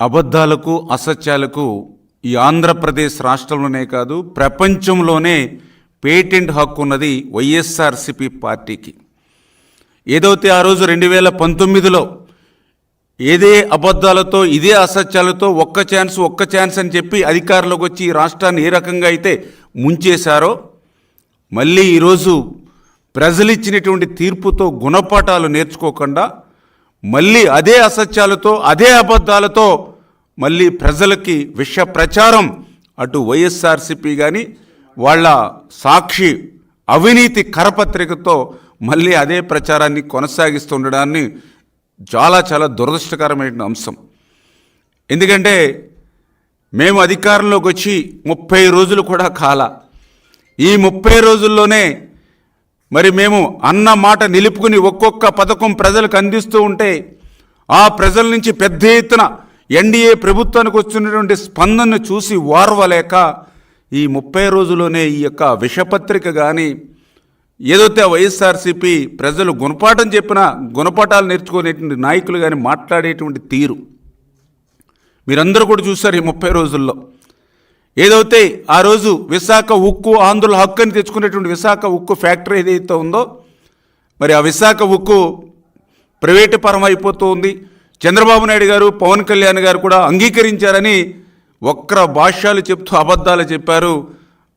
అబద్ధాలకు అసత్యాలకు ఈ ఆంధ్రప్రదేశ్ రాష్ట్రంలోనే కాదు ప్రపంచంలోనే పేటెంట్ హక్కు ఉన్నది వైఎస్ఆర్సిపి పార్టీకి. ఏదైతే ఆ రోజు రెండు వేల పంతొమ్మిదిలో ఏదే అబద్ధాలతో ఇదే అసత్యాలతో ఒక్క ఛాన్స్ ఒక్క ఛాన్స్ అని చెప్పి అధికారంలోకి వచ్చి ఈ రాష్ట్రాన్ని ఏ రకంగా అయితే ముంచేశారో మళ్ళీ ఈరోజు ప్రజలిచ్చినటువంటి తీర్పుతో గుణపాఠాలు నేర్చుకోకుండా మళ్ళీ అదే అసత్యాలతో అదే అబద్ధాలతో మళ్ళీ ప్రజలకి విష ప్రచారం అటు వైఎస్ఆర్సిపి కానీ వాళ్ళ సాక్షి అవినీతి కరపత్రికతో మళ్ళీ అదే ప్రచారాన్ని కొనసాగిస్తుండడాన్ని చాలా చాలా దురదృష్టకరమైన అంశం. ఎందుకంటే మేము అధికారంలోకి వచ్చి ముప్పై రోజులు కూడా కాల. ఈ ముప్పై రోజుల్లోనే మరి మేము అన్న మాట నిలుపుకుని ఒక్కొక్క పథకం ప్రజలకు అందిస్తూ ఉంటే ఆ ప్రజల నుంచి పెద్ద ఎత్తున ఎన్డీఏ ప్రభుత్వానికి వచ్చినటువంటి స్పందనను చూసి వారవలేక ఈ ముప్పై రోజుల్లోనే ఈ యొక్క విషపత్రిక కానీ ఏదైతే వైఎస్ఆర్సీపీ ప్రజలు గుణపాఠం చెప్పినా గుణపాఠాలు నేర్చుకునేటువంటి నాయకులు కానీ మాట్లాడేటువంటి తీరు. మీరందరూ కూడా చూశారు ఈ ముప్పై రోజుల్లో. ఏదైతే ఆ రోజు విశాఖ ఉక్కు ఆంధ్రుల హక్కు అని తెచ్చుకునేటువంటి విశాఖ ఉక్కు ఫ్యాక్టరీ ఏదైతే ఉందో మరి ఆ విశాఖ ఉక్కు ప్రైవేటు పరం అయిపోతూ ఉంది. చంద్రబాబు నాయుడు గారు పవన్ కళ్యాణ్ గారు కూడా అంగీకరించారని ఒక్కర భాష్యాలు చెప్తూ అబద్ధాలు చెప్పారు.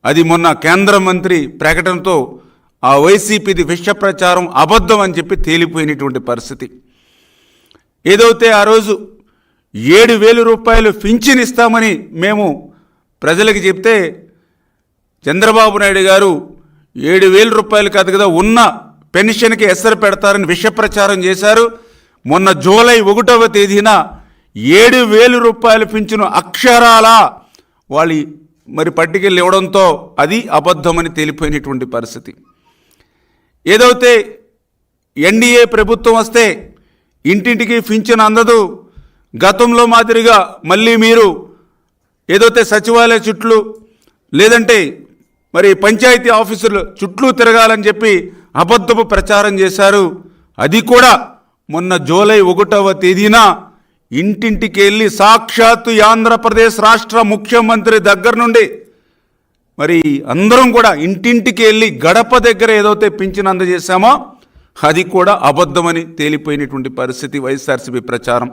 అది మొన్న కేంద్ర మంత్రి ప్రకటనతో ఆ వైసీపీది విష ప్రచారం అబద్ధం అని చెప్పి తేలిపోయినటువంటి పరిస్థితి. ఏదైతే ఆ రోజు ఏడు వేల రూపాయలు పింఛన్ ఇస్తామని మేము ప్రజలకు చెప్తే చంద్రబాబు నాయుడు గారు ఏడు వేల రూపాయలు కాదు కదా ఉన్న పెన్షన్కి ఎసరు పెడతారని విష ప్రచారం చేశారు. మొన్న జూలై ఒకటవ తేదీన ఏడు వేలు రూపాయలు పింఛను అక్షరాల వాళ్ళు మరి పట్టికెళ్ళి ఇవ్వడంతో అది అబద్ధమని తేలిపోయినటువంటి పరిస్థితి. ఏదైతే ఎన్డీఏ ప్రభుత్వం వస్తే ఇంటింటికి పింఛను అందదు. గతంలో మాదిరిగా మళ్ళీ మీరు ఏదైతే సచివాలయ చుట్లు లేదంటే మరి పంచాయతీ ఆఫీసులు చుట్లు తిరగాలని చెప్పి అబద్ధపు ప్రచారం చేశారు. అది కూడా మొన్న జూలై ఒకటవ తేదీన ఇంటింటికి వెళ్ళి సాక్షాత్తు ఆంధ్రప్రదేశ్ రాష్ట్ర ముఖ్యమంత్రి దగ్గర నుండి మరి అందరం కూడా ఇంటింటికి వెళ్ళి గడప దగ్గర ఏదైతే పింఛన్ అందజేశామో అది కూడా అబద్ధమని తేలిపోయినటువంటి పరిస్థితి వైఎస్ఆర్సీపీ ప్రచారం.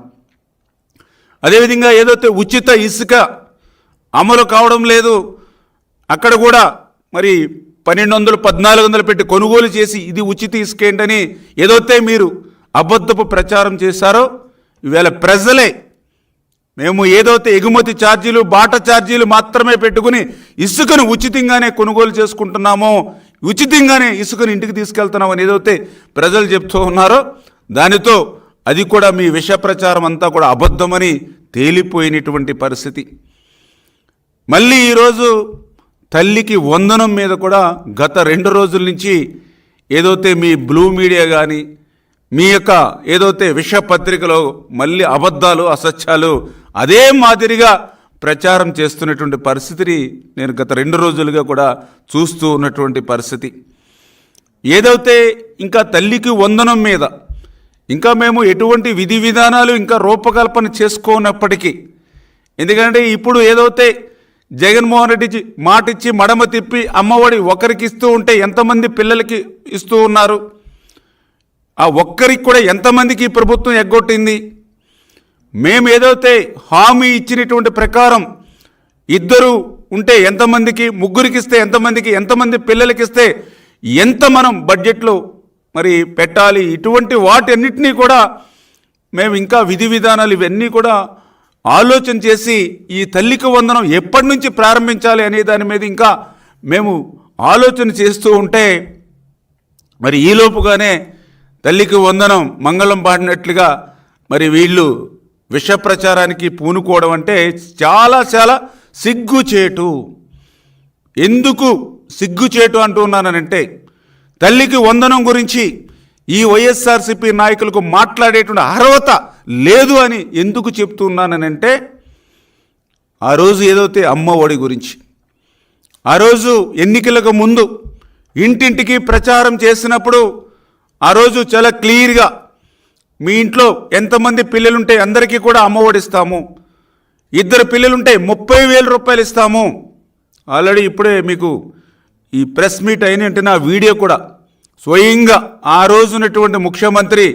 అదేవిధంగా ఏదైతే ఉచిత ఇసుక అమలు కావడం లేదు అక్కడ కూడా మరి పన్నెండు వందలు పద్నాలుగు వందలు పెట్టి కొనుగోలు చేసి ఇది ఉచిత ఇసుక ఏంటని ఏదైతే మీరు అబద్ధపు ప్రచారం చేశారో ఇవాళ ప్రజలే మేము ఏదైతే ఎగుమతి ఛార్జీలు బాట ఛార్జీలు మాత్రమే పెట్టుకుని ఇసుకను ఉచితంగానే కొనుగోలు చేసుకుంటున్నామో ఉచితంగానే ఇసుకను ఇంటికి తీసుకెళ్తున్నామని ఏదైతే ప్రజలు చెప్తూ ఉన్నారో దానితో అది కూడా మీ విష ప్రచారం అంతా కూడా అబద్ధమని తేలిపోయినటువంటి పరిస్థితి. మళ్ళీ ఈరోజు తల్లికి వందనం మీద కూడా గత రెండు రోజుల నుంచి ఏదైతే మీ బ్లూ మీడియా కానీ మీ యొక్క ఏదైతే విష పత్రికలో మళ్ళీ అబద్ధాలు అసత్యాలు అదే మాదిరిగా ప్రచారం చేస్తున్నటువంటి పరిస్థితిని నేను గత రెండు రోజులుగా కూడా చూస్తూ ఉన్నటువంటి పరిస్థితి. ఏదైతే ఇంకా తల్లికి వందనం మీద ఇంకా మేము ఎటువంటి విధి విధానాలు ఇంకా రూపకల్పన చేసుకోనప్పటికీ ఎందుకంటే ఇప్పుడు ఏదైతే జగన్మోహన్ రెడ్డి మాటిచ్చి మడమ తిప్పి అమ్మఒడి ఒకరికి ఇస్తూ ఉంటే ఎంతమంది పిల్లలకి ఇస్తూ ఉన్నారు? ఆ ఒక్కరికి కూడా ఎంతమందికి ఈ ప్రభుత్వం ఎగ్గొట్టింది? మేము ఏదైతే హామీ ఇచ్చినటువంటి ప్రకారం ఇద్దరు ఉంటే ఎంతమందికి ముగ్గురికి ఇస్తే ఎంతమందికి ఎంతమంది పిల్లలకి ఇస్తే ఎంత మనం బడ్జెట్లో మరి పెట్టాలి? ఇటువంటి వాటన్నిటినీ కూడా మేము ఇంకా విధి విధానాలు ఇవన్నీ కూడా ఆలోచన చేసి ఈ తల్లికి వందనం ఎప్పటి నుంచి ప్రారంభించాలి అనే దాని మీద ఇంకా మేము ఆలోచన చేస్తూ ఉంటే మరి ఈలోపుగానే తల్లికి వందనం మంగళం పాడినట్లుగా మరి వీళ్ళు విష ప్రచారానికి పూనుకోవడం అంటే చాలా చాలా సిగ్గుచేటు. ఎందుకు సిగ్గుచేటు అంటున్నానంటే తల్లికి వందనం గురించి ఈ వైఎస్ఆర్సీపీ నాయకులకు మాట్లాడేటువంటి అర్హత లేదు అని ఎందుకు చెప్తున్నానంటే ఆ రోజు ఏదైతే అమ్మ ఒడి గురించి ఆ రోజు ఎన్నికలకు ముందు ఇంటింటికి ప్రచారం చేసినప్పుడు ఆ రోజు చాలా క్లియర్గా మీ ఇంట్లో ఎంతమంది పిల్లలుంటే అందరికీ కూడా అమ్మఒడి ఇస్తాము. ఇద్దరు పిల్లలుంటే ముప్పై వేల రూపాయలు ఇస్తాము. ఆల్రెడీ ఇప్పుడే మీకు ఈ ప్రెస్ మీట్ అయిన నా వీడియో కూడా స్వయంగా ఆ రోజునటువంటి ముఖ్యమంత్రి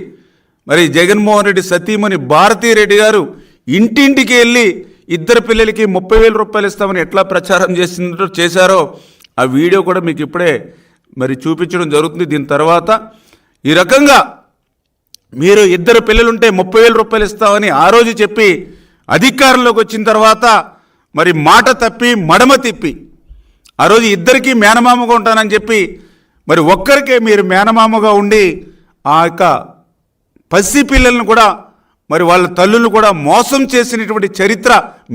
మరి జగన్మోహన్ రెడ్డి సతీమణి భారతీరెడ్డి గారు ఇంటింటికి వెళ్ళి ఇద్దరు పిల్లలకి ముప్పై వేల రూపాయలు ఇస్తామని ఎట్లా ప్రచారం చేసినట్టు చేశారో ఆ వీడియో కూడా మీకు ఇప్పుడే మరి చూపించడం జరుగుతుంది. దీని తర్వాత ఈ రకంగా మీరు ఇద్దరు పిల్లలుంటే ముప్పై వేల రూపాయలు ఇస్తామని ఆ రోజు చెప్పి అధికారంలోకి వచ్చిన తర్వాత మరి మాట తప్పి మడమ తిప్పి ఆ రోజు ఇద్దరికీ మేనమామగా ఉంటానని చెప్పి మరి ఒక్కరికే మీరు మేనమామగా ఉండి ఆ యొక్క పసి పిల్లలను కూడా మరి వాళ్ళ తల్లులను కూడా మోసం చేసినటువంటి చరిత్ర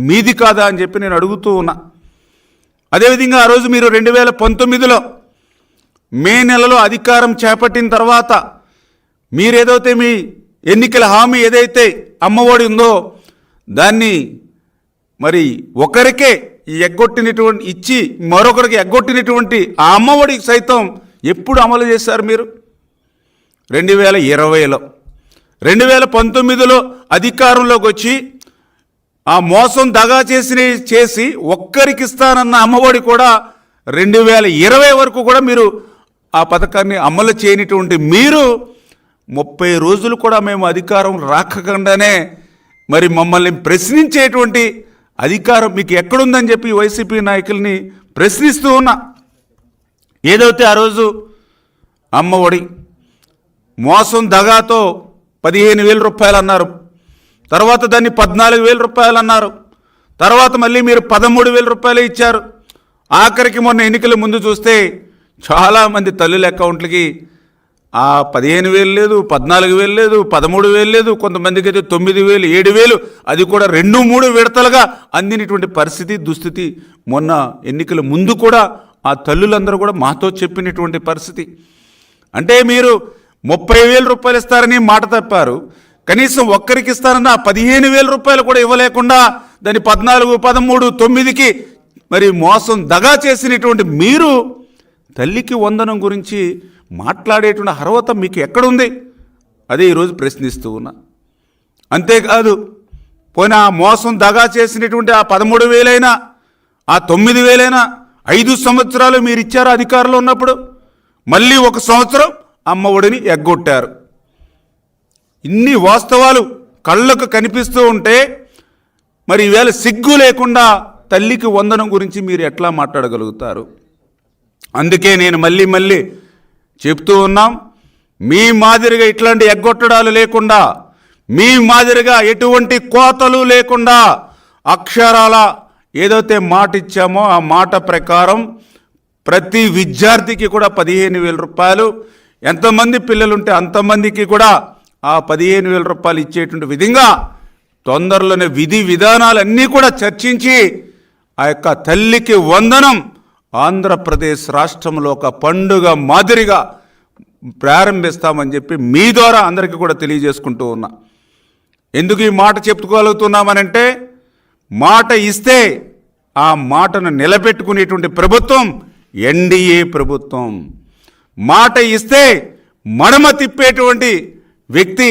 మీది కాదా అని చెప్పి నేను అడుగుతూ ఉన్నా. అదేవిధంగా ఆ రోజు మీరు రెండు వేల పంతొమ్మిదిలో మే నెలలో అధికారం చేపట్టిన తర్వాత మీరేదైతే మీ ఎన్నికల హామీ ఏదైతే అమ్మఒడి ఉందో దాన్ని మరి ఒకరికే ఈ ఎగ్గొట్టినటువంటి ఇచ్చి మరొకరికి ఎగ్గొట్టినటువంటి ఆ అమ్మఒడికి సైతం ఎప్పుడు అమలు చేశారు మీరు? రెండు వేల ఇరవైలో. రెండు వేల పంతొమ్మిదిలో అధికారంలోకి వచ్చి ఆ మోసం దగా చేసిన చేసి ఒక్కరికి ఇస్తానన్న అమ్మఒడి కూడా రెండు వేల ఇరవై వరకు కూడా మీరు ఆ పథకాన్ని అమలు చేయనటువంటి మీరు ముప్పై రోజులు కూడా మేము అధికారం రాకకుండానే మరి మమ్మల్ని ప్రశ్నించేటువంటి అధికారం మీకు ఎక్కడుందని చెప్పి వైసీపీ నాయకుల్ని ప్రశ్నిస్తూ ఉన్నా. ఏదైతే ఆ రోజు అమ్మ ఒడి మోసం దగాతో పదిహేను వేల రూపాయలు అన్నారు. తర్వాత దాన్ని పద్నాలుగు వేల రూపాయలు అన్నారు. తర్వాత మళ్ళీ మీరు పదమూడు వేల రూపాయలు ఇచ్చారు. ఆఖరికి మొన్న ఎన్నికల ముందు చూస్తే చాలామంది తల్లుల అకౌంట్లకి ఆ పదిహేను వేలు లేదు పద్నాలుగు వేలు లేదు పదమూడు వేలు లేదు కొంతమందికి అయితే తొమ్మిది వేలు ఏడు వేలు అది కూడా రెండు మూడు విడతలుగా అందినటువంటి పరిస్థితి దుస్థితి. మొన్న ఎన్నికల ముందు కూడా ఆ తల్లులందరూ కూడా మాతో చెప్పినటువంటి పరిస్థితి. అంటే మీరు ముప్పై వేల రూపాయలు ఇస్తారని మాట తప్పారు. కనీసం ఒక్కరికి ఇస్తారన్న పదిహేను వేల రూపాయలు కూడా ఇవ్వలేకుండా దాని పద్నాలుగు పదమూడు తొమ్మిదికి మరి మోసం దగా చేసినటువంటి మీరు తల్లికి వందనం గురించి మాట్లాడేటువంటి అర్హత మీకు ఎక్కడుంది? అదే ఈరోజు ప్రశ్నిస్తూ ఉన్నా. అంతేకాదు పోయిన ఆ మోసం దగా చేసినటువంటి ఆ పదమూడు వేలైనా ఆ తొమ్మిది వేలైనా ఐదు సంవత్సరాలు మీరు ఇచ్చారు అధికారంలో ఉన్నప్పుడు మళ్ళీ ఒక సంవత్సరం అమ్మ ఒడిని ఎగ్గొట్టారు. ఇన్ని వాస్తవాలు కళ్ళకు కనిపిస్తూ ఉంటే మరి ఈవేళ సిగ్గు లేకుండా తల్లికి వందనం గురించి మీరు ఎట్లా మాట్లాడగలుగుతారు? అందుకే నేను మళ్ళీ మళ్ళీ చెప్తూ ఉన్నాం మీ మాదిరిగా ఇట్లాంటి ఎగ్గొట్టడాలు లేకుండా మీ మాదిరిగా ఎటువంటి కోతలు లేకుండా అక్షరాల ఏదైతే మాట ఇచ్చామో ఆ మాట ప్రకారం ప్రతి విద్యార్థికి కూడా పదిహేను వేల రూపాయలు ఎంతమంది పిల్లలుంటే అంతమందికి కూడా ఆ పదిహేను వేల రూపాయలు ఇచ్చేటువంటి విధంగా తొందరలోనే విధి విధానాలన్నీ కూడా చర్చించి ఆ యొక్క తల్లికి వందనం ఆంధ్రప్రదేశ్ రాష్ట్రంలో ఒక పండుగ మాదిరిగా ప్రారంభిస్తామని చెప్పి మీ ద్వారా అందరికీ కూడా తెలియజేసుకుంటూ ఉన్నా. ఎందుకు ఈ మాట చెప్పుకోగలుగుతున్నామనంటే మాట ఇస్తే ఆ మాటను నిలబెట్టుకునేటువంటి ప్రభుత్వం ఎన్డీఏ ప్రభుత్వం. మాట ఇస్తే మడమ తిప్పేటువంటి వ్యక్తి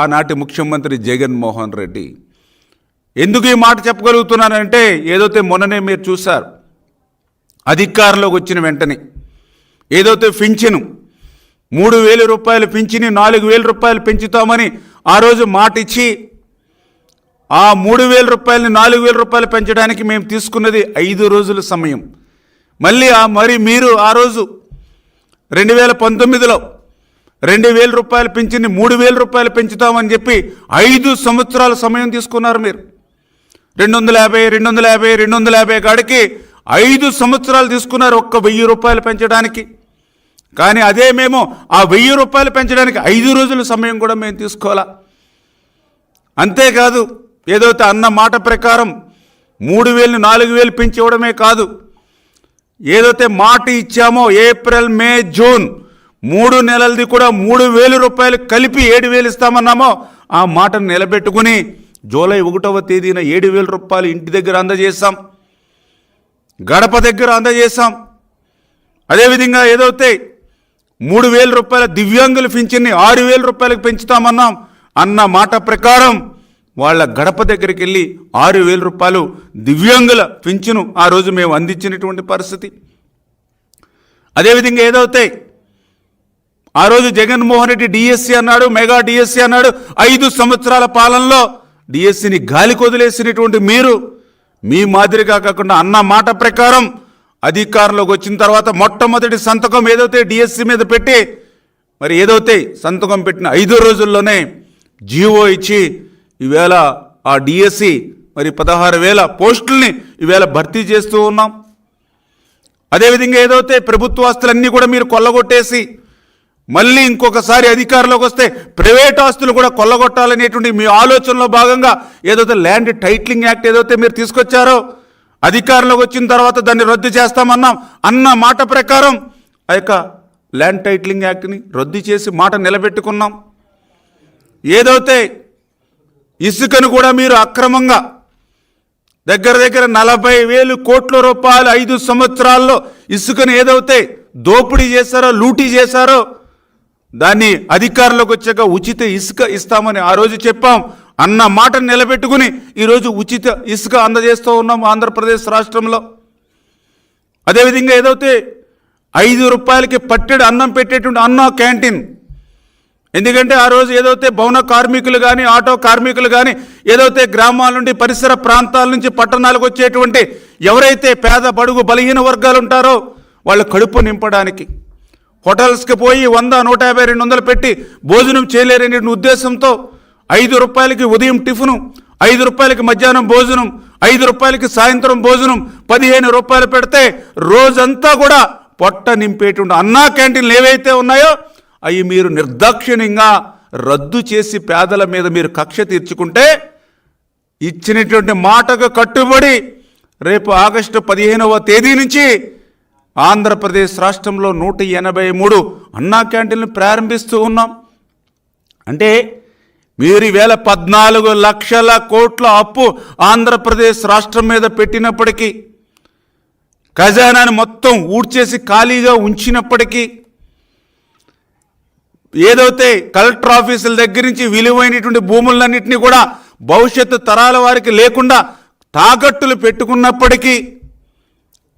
ఆనాటి ముఖ్యమంత్రి జగన్మోహన్ రెడ్డి. ఎందుకు ఈ మాట చెప్పగలుగుతున్నానంటే ఏదైతే మొన్ననే మీరు చూశారు అధికారంలోకి వచ్చిన వెంటనే ఏదైతే పింఛను మూడు వేల రూపాయలు పింఛని నాలుగు వేల రూపాయలు పెంచుతామని ఆ రోజు మాట ఇచ్చి ఆ మూడు వేల రూపాయలని నాలుగు వేల రూపాయలు పెంచడానికి మేము తీసుకున్నది ఐదు రోజుల సమయం. మళ్ళీ ఆ మరి మీరు ఆ రోజు రెండు వేల పంతొమ్మిదిలో రెండు వేల రూపాయలు పెంచింది మూడు వేల రూపాయలు పెంచుతామని చెప్పి ఐదు సంవత్సరాల సమయం తీసుకున్నారు మీరు. రెండు వందల యాభై రెండు వందల యాభై రెండు వందల యాభై కాడికి ఐదు సంవత్సరాలు తీసుకున్నారు ఒక్క వెయ్యి రూపాయలు పెంచడానికి. కానీ అదే మేము ఆ వెయ్యి రూపాయలు పెంచడానికి ఐదు రోజుల సమయం కూడా మేము తీసుకోవాలా? అంతేకాదు ఏదైతే అన్న మాట ప్రకారం మూడు వేలు నాలుగు వేలు పెంచి ఇవ్వడమే కాదు ఏదైతే మాట ఇచ్చామో ఏప్రిల్ మే జూన్ మూడు నెలలది కూడా మూడు వేలు రూపాయలు కలిపి ఏడు వేలు ఇస్తామన్నామో ఆ మాటను నిలబెట్టుకుని జూలై ఒకటవ తేదీన ఏడు వేల రూపాయలు ఇంటి దగ్గర అందజేస్తాం గడప దగ్గర అందజేశాం. అదేవిధంగా ఏదైతే మూడు వేల రూపాయల దివ్యాంగుల పింఛన్ని ఆరు వేల రూపాయలకు పెంచుతామన్నాం అన్న మాట ప్రకారం వాళ్ళ గడప దగ్గరికి వెళ్ళి ఆరు వేల రూపాయలు దివ్యాంగుల పింఛను ఆ రోజు మేము అందించినటువంటి పరిస్థితి. అదేవిధంగా ఏదవుతాయి ఆ రోజు జగన్మోహన్ రెడ్డి డిఎస్సి అన్నాడు మెగా డిఎస్సి అన్నాడు ఐదు సంవత్సరాల పాలనలో డిఎస్సిని గాలికి వదిలేసినటువంటి మీరు మీ మాదిరిగా కాకుండా అన్న మాట ప్రకారం అధికారంలోకి వచ్చిన తర్వాత మొట్టమొదటి సంతకం ఏదైతే డిఎస్సి మీద పెట్టి మరి ఏదైతే సంతకం పెట్టిన ఐదు రోజుల్లోనే జీవో ఇచ్చి ఈవేళ ఆ డిఎస్సి మరి పదహారు వేల పోస్టుల్ని ఈవేళ భర్తీ చేస్తూ ఉన్నాం. అదేవిధంగా ఏదైతే ప్రభుత్వ ఆస్తులన్నీ కూడా మీరు కొల్లగొట్టేసి మళ్ళీ ఇంకొకసారి అధికారంలోకి వస్తే ప్రైవేట్ ఆస్తులు కూడా కొల్లగొట్టాలనేటువంటి మీ ఆలోచనలో భాగంగా ఏదైతే ల్యాండ్ టైట్లింగ్ యాక్ట్ ఏదైతే మీరు తీసుకొచ్చారో అధికారంలోకి వచ్చిన తర్వాత దాన్ని రద్దు చేస్తామన్నాం అన్న మాట ప్రకారం ఆ యొక్క ల్యాండ్ టైట్లింగ్ యాక్ట్ని రద్దు చేసి మాట నిలబెట్టుకున్నాం. ఏదైతే ఇసుకను కూడా మీరు అక్రమంగా దగ్గర దగ్గర నలభై వేలు కోట్ల రూపాయలు ఐదు సంవత్సరాల్లో ఇసుకను ఏదైతే దోపిడీ చేశారో లూటీ చేశారో దాన్ని అధికారంలోకి వచ్చాక ఉచిత ఇసుక ఇస్తామని ఆ రోజు చెప్పాం. అన్న మాట నిలబెట్టుకుని ఈరోజు ఉచిత ఇసుక అందజేస్తూ ఉన్నాం ఆంధ్రప్రదేశ్ రాష్ట్రంలో. అదేవిధంగా ఏదైతే ఐదు రూపాయలకి పట్టెడు అన్నం పెట్టేటువంటి అన్న క్యాంటీన్. ఎందుకంటే ఆ రోజు ఏదైతే భవన కార్మికులు కానీ ఆటో కార్మికులు కానీ ఏదైతే గ్రామాల నుండి పరిసర ప్రాంతాల నుంచి పట్టణాలకు వచ్చేటువంటి ఎవరైతే పేద బడుగు బలహీన వర్గాలు ఉంటారో వాళ్ళ కడుపు నింపడానికి హోటల్స్కి పోయి వంద నూట యాభై రెండు వందలు పెట్టి భోజనం చేయలేరనే ఉద్దేశంతో ఐదు రూపాయలకి ఉదయం టిఫిను ఐదు రూపాయలకి మధ్యాహ్నం భోజనం ఐదు రూపాయలకి సాయంత్రం భోజనం పదిహేను రూపాయలు పెడితే రోజంతా కూడా పొట్ట నింపేటువంటి అన్నా క్యాంటీన్లు ఏవైతే ఉన్నాయో అవి మీరు నిర్దాక్షిణ్యంగా రద్దు చేసి పేదల మీద మీరు కక్ష తీర్చుకుంటే ఇచ్చినటువంటి మాటకు కట్టుబడి రేపు ఆగస్టు పదిహేనవ తేదీ నుంచి ఆంధ్రప్రదేశ్ రాష్ట్రంలో నూట ఎనభై మూడు అన్నా క్యాంటీన్లు ప్రారంభిస్తూ ఉన్నాం. అంటే మీరు ఈవేళ పద్నాలుగు లక్షల కోట్ల అప్పు ఆంధ్రప్రదేశ్ రాష్ట్రం మీద పెట్టినప్పటికీ ఖజానాని మొత్తం ఊడ్చేసి ఖాళీగా ఉంచినప్పటికీ ఏదైతే కలెక్టర్ ఆఫీసుల దగ్గర నుంచి విలువైనటువంటి భూములన్నింటినీ కూడా భవిష్యత్తు తరాల వారికి లేకుండా తాకట్టులు పెట్టుకున్నప్పటికీ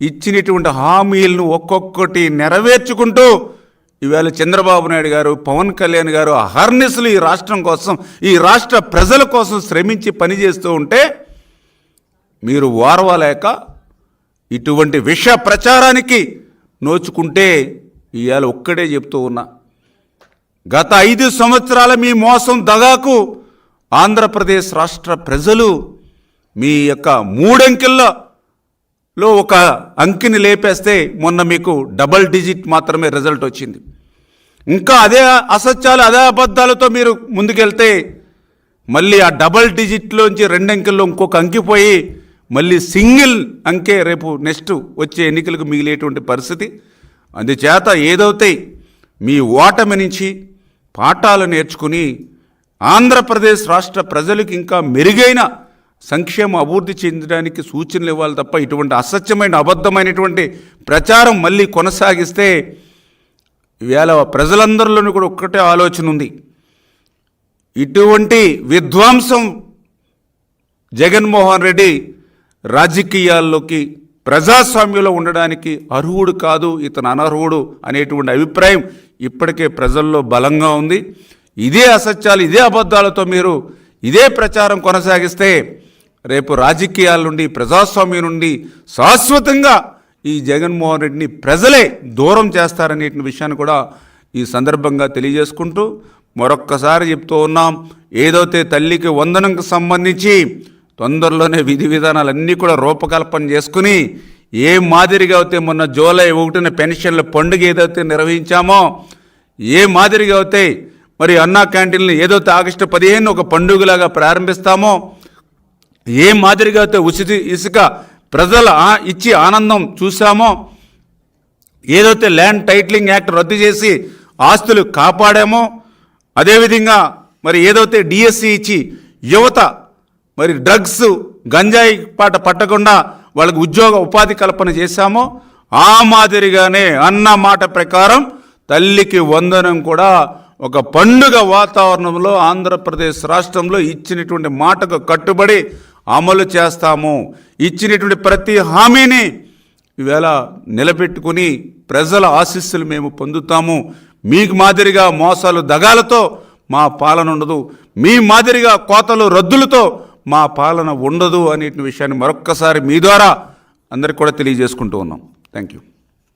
ఇచ్చినటువంటి హామీలను ఒక్కొక్కటి నెరవేర్చుకుంటూ ఈవేళ చంద్రబాబు నాయుడు గారు పవన్ కళ్యాణ్ గారు అహర్నిశలు ఈ రాష్ట్రం కోసం ఈ రాష్ట్ర ప్రజల కోసం శ్రమించి పనిచేస్తూ ఉంటే మీరు ఓర్వలేక ఇటువంటి విష ప్రచారానికి నోచుకుంటే ఇవాళ ఒక్కడే చెప్తూ ఉన్నా. గత ఐదు సంవత్సరాల మీ మోసం దగాకు ఆంధ్రప్రదేశ్ రాష్ట్ర ప్రజలు మీ యొక్క మూడంకెల్లో లో ఒక అంకిని లేపేస్తే మొన్న మీకు డబల్ డిజిట్ మాత్రమే రిజల్ట్ వచ్చింది. ఇంకా అదే అసత్యాలు అదే అబద్ధాలతో మీరు ముందుకెళ్తే మళ్ళీ ఆ డబల్ డిజిట్లోంచి రెండు అంకెల్లో ఇంకొక అంకిపోయి మళ్ళీ సింగిల్ అంకే రేపు నెక్స్ట్ వచ్చే ఎన్నికలకు మిగిలేటువంటి పరిస్థితి. అందుచేత ఏదైతే మీ ఓటమి నుంచి పాఠాలు నేర్చుకుని ఆంధ్రప్రదేశ్ రాష్ట్ర ప్రజలకు ఇంకా మెరుగైన సంక్షేమ అభివృద్ధి చెందడానికి సూచనలు ఇవ్వాలి తప్ప ఇటువంటి అసత్యమైన అబద్ధమైనటువంటి ప్రచారం మళ్ళీ కొనసాగిస్తే వేళ ప్రజలందరిలోనూ కూడా ఒక్కటే ఆలోచన ఉంది. ఇటువంటి విధ్వంసం జగన్మోహన్ రెడ్డి రాజకీయాల్లోకి ప్రజాస్వామ్యంలో ఉండడానికి అర్హుడు కాదు ఇతను అనర్హుడు అనేటువంటి అభిప్రాయం ఇప్పటికే ప్రజల్లో బలంగా ఉంది. ఇదే అసత్యాలు ఇదే అబద్ధాలతో మీరు ఇదే ప్రచారం కొనసాగిస్తే రేపు రాజకీయాల నుండి ప్రజాస్వామ్యం నుండి శాశ్వతంగా ఈ జగన్మోహన్ రెడ్డిని ప్రజలే దూరం చేస్తారనే విషయాన్ని కూడా ఈ సందర్భంగా తెలియజేసుకుంటూ మరొక్కసారి చెప్తూ ఉన్నాం. ఏదైతే తల్లికి వందనంకు సంబంధించి తొందరలోనే విధి విధానాలన్నీ కూడా రూపకల్పన చేసుకుని ఏ మాదిరిగా అయితే మొన్న జూలై ఒకటిన పెన్షన్ల పండుగ ఏదైతే నిర్వహించామో ఏ మాదిరిగా అయితే మరి అన్నా క్యాంటీన్లు ఏదైతే ఆగస్టు పదిహేను ఒక పండుగలాగా ప్రారంభిస్తామో ఏ మాదిరిగా అయితే ఉచిత ఇసుక ప్రజల ఇచ్చి ఆనందం చూసామో ఏదైతే ల్యాండ్ టైటిలింగ్ యాక్ట్ రద్దు చేసి ఆస్తులు కాపాడామో అదేవిధంగా మరి ఏదైతే డిఎస్సి ఇచ్చి యువత మరి డ్రగ్స్ గంజాయి పాట పట్టకుండా వాళ్ళకి ఉద్యోగ ఉపాధి కల్పన చేశామో ఆ మాదిరిగానే అన్న మాట ప్రకారం తల్లికి వందనం కూడా ఒక పండుగ వాతావరణంలో ఆంధ్రప్రదేశ్ రాష్ట్రంలో ఇచ్చినటువంటి మాటకు కట్టుబడి అమలు చేస్తాము. ఇచ్చినటువంటి ప్రతి హామీని ఈవేళ నిలబెట్టుకుని ప్రజల ఆశీస్సులు మేము పొందుతాము. మీకు మాదిరిగా మోసాలు దగాలతో మా పాలన ఉండదు. మీ మాదిరిగా కోతలు రద్దులతో మా పాలన ఉండదు అనేటువంటి విషయాన్ని మరొక్కసారి మీ ద్వారా అందరికి కూడా తెలియజేసుకుంటూ ఉన్నాం. Thank you